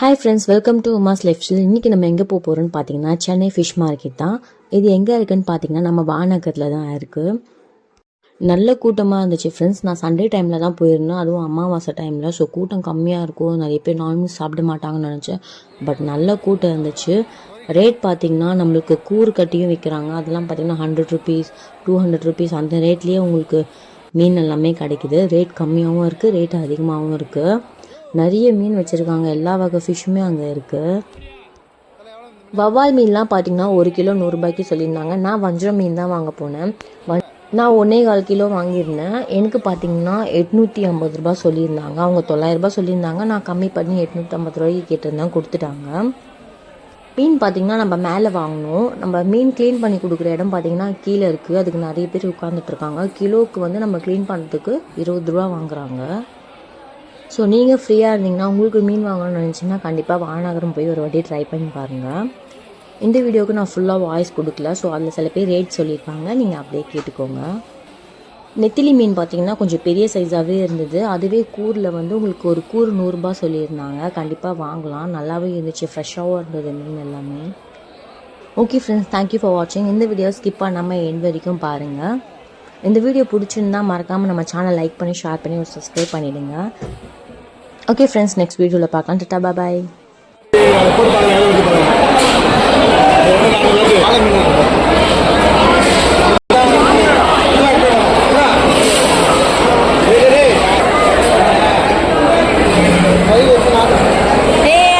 Hi friends welcome to Uma's life இன்றைக்கி நம்ம எங்கே போக போகிறோம்னு பார்த்தீங்கன்னா சென்னை ஃபிஷ் மார்க்கெட் தான். இது எங்கே இருக்குன்னு பார்த்தீங்கன்னா நம்ம வானகரில் தான் இருக்குது நல்ல கூட்டமாக இருந்துச்சு ஃப்ரெண்ட்ஸ் நான் சண்டே டைமில் தான் போயிருந்தேன். அதுவும் அமாவாசை டைமில் ஸோ கூட்டம் கம்மியாக இருக்கும். நிறைய பேர் நான்வெஜ் சாப்பிட மாட்டாங்கன்னு நினச்சேன். பட் நல்ல கூட்டம் இருந்துச்சு. ரேட் பார்த்தீங்கன்னா நம்மளுக்கு கூறு கட்டியும் விற்கிறாங்க அதெல்லாம் பார்த்தீங்கன்னா hundred rupees two hundred rupees அந்த ரேட்லேயே உங்களுக்கு மீன் எல்லாமே கிடைக்குது. ரேட் கம்மியாகவும் இருக்குது ரேட் அதிகமாகவும் இருக்குது நிறைய மீன் வச்சுருக்காங்க. எல்லா வகை ஃபிஷ்ஷுமே அங்கே இருக்குது வவ்வால் மீன்லாம் பார்த்தீங்கன்னா ஒரு கிலோ நூறுரூபாய்க்கு சொல்லியிருந்தாங்க. நான் வஞ்சரம் மீன் தான் வாங்க போனேன். நான் ஒன்றே கால் கிலோ வாங்கியிருந்தேன். எனக்கு பார்த்தீங்கன்னா எட்நூற்றி ஐம்பது ரூபா சொல்லியிருந்தாங்க. அவங்க தொள்ளாயிரம் ரூபாய் சொல்லியிருந்தாங்க. நான் கம்மி பண்ணி எட்நூற்றி ஐம்பது ரூபாய்க்கு கேட்டிருந்தேன். கொடுத்துட்டாங்க. மீன் பார்த்திங்கன்னா நம்ம மேலே வாங்கணும். நம்ம மீன் க்ளீன் பண்ணி கொடுக்குற இடம் பார்த்திங்கன்னா கீழே இருக்குது அதுக்கு நிறைய பேர் உட்காந்துட்ருக்காங்க கிலோவுக்கு வந்து நம்ம க்ளீன் பண்ணுறதுக்கு இருபது ரூபா வாங்குகிறாங்க ஸோ நீங்கள் ஃப்ரீயாக இருந்தீங்கன்னா உங்களுக்கு மீன் வாங்கணும்னு நினச்சிங்கன்னா கண்டிப்பாக வானகரம் போய் ஒரு வாட்டி ட்ரை பண்ணி பாருங்கள் இந்த வீடியோவுக்கு நான் ஃபுல்லாக வாய்ஸ் கொடுக்கல. ஸோ அதில் சில பேர் ரேட் சொல்லியிருப்பாங்க நீங்கள் அப்படியே கேட்டுக்கோங்க. நெத்திலி மீன் பார்த்தீங்கன்னா கொஞ்சம் பெரிய சைஸாகவே இருந்தது. அதுவே கூரில் வந்து உங்களுக்கு ஒரு கூறு நூறுரூபா சொல்லியிருந்தாங்க. கண்டிப்பாக வாங்கலாம். நல்லாவே இருந்துச்சு. ஃப்ரெஷ்ஷாகவும் இருந்தது மீன் எல்லாமே. ஓகே ஃப்ரெண்ட்ஸ் தேங்க்யூ ஃபார் வாட்சிங் இந்த வீடியோ ஸ்கிப் பண்ணாமல் எண்ட் வரைக்கும் பாருங்கள் இந்த வீடியோ பிடிச்சிருந்தா மறக்காமல் நம்ம சேனல் லைக் பண்ணி ஷேர் பண்ணி ஒரு சப்ஸ்கிரைப் பண்ணிடுங்க ஓகே ஃப்ரெண்ட்ஸ் நெக்ஸ்ட் வீடியோவில் பார்க்கலாம். டாடா பாய் ஏய்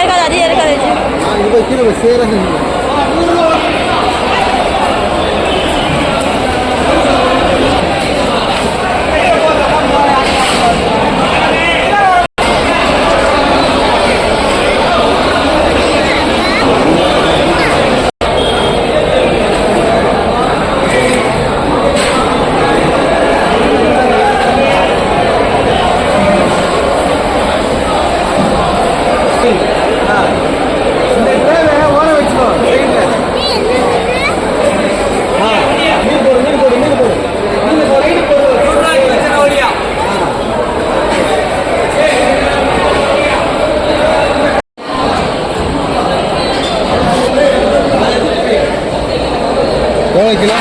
ஒரு கிலோ.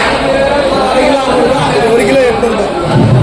அரை கிலோ. ஒரு கிலோ எட்டு